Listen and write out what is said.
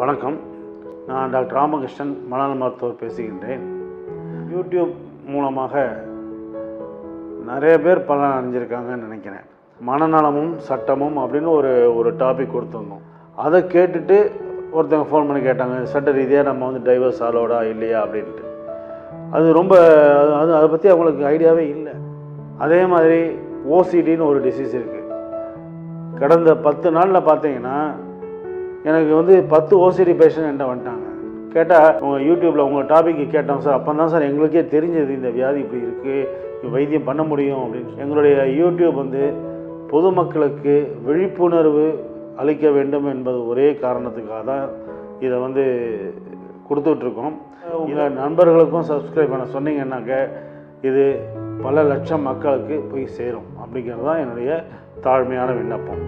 வணக்கம். நான் டாக்டர் ராமகிருஷ்ணன் மனநல மருத்துவர் பேசுகின்றேன். யூடியூப் மூலமாக நிறைய பேர் பலன் அடைஞ்சிருக்காங்கன்னு நினைக்கிறேன். மனநலமும் சட்டமும் அப்படின்னு ஒரு ஒரு டாபிக் கொடுத்துருந்தோம். அதை கேட்டுட்டு ஒருத்தவங்க ஃபோன் பண்ணி கேட்டாங்க சட்ட ரீதியாக நம்ம வந்து டைவர்ஸ் ஆலோடா இல்லையா? அப்படின்ட்டு. அது ரொம்ப அது- அது அதை பற்றி அவங்களுக்கு ஐடியாவே இல்லை. அதே மாதிரி ஓசிடின்னு ஒரு டிசீஸ் இருக்குது கடந்த பத்து நாளில் பார்த்தீங்கன்னா எனக்கு வந்து பத்து ஓசிடி பேஷண்ட் என்கிட்ட வந்துட்டாங்க. கேட்டால் உங்கள் யூடியூப்பில் உங்கள் டாபிக்கு கேட்டோம் சார். அப்போ தான் சார் எங்களுக்கே தெரிஞ்சது இந்த வியாதி இப்படி இருக்குது வைத்தியம் பண்ண முடியும் அப்படின்னு. எங்களுடைய யூடியூப் வந்து பொதுமக்களுக்கு விழிப்புணர்வு அளிக்க வேண்டும் என்பது ஒரே காரணத்துக்காக தான் இதை வந்து கொடுத்துட்ருக்கோம். இதை நண்பர்களுக்கும் சப்ஸ்கிரைப் பண்ண சொன்னீங்கன்னாக்க இது பல லட்சம் மக்களுக்கு போய் சேரும் அப்படிங்கிறது தான் என்னுடைய தாழ்மையான விண்ணப்பம்.